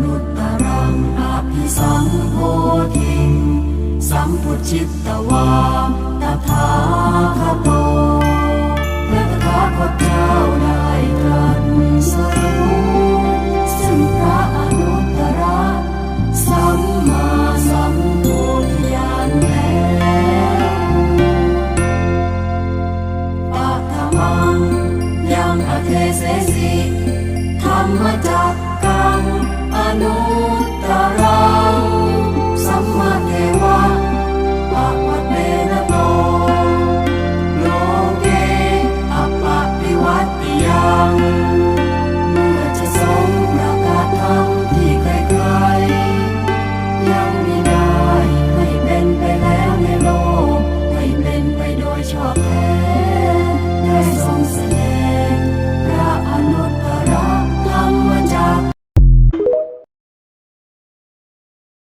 นุตตรังอภิสังโฆทิงสัมพุจิตตวามตถาคโตพระตถาคตเจ้าได้ตรัสรู้ซึ่งพระอนุตตรสัมมาสัมพุทธญาณแล้วปัตมังยังอเทเสสิธรรมจักร young.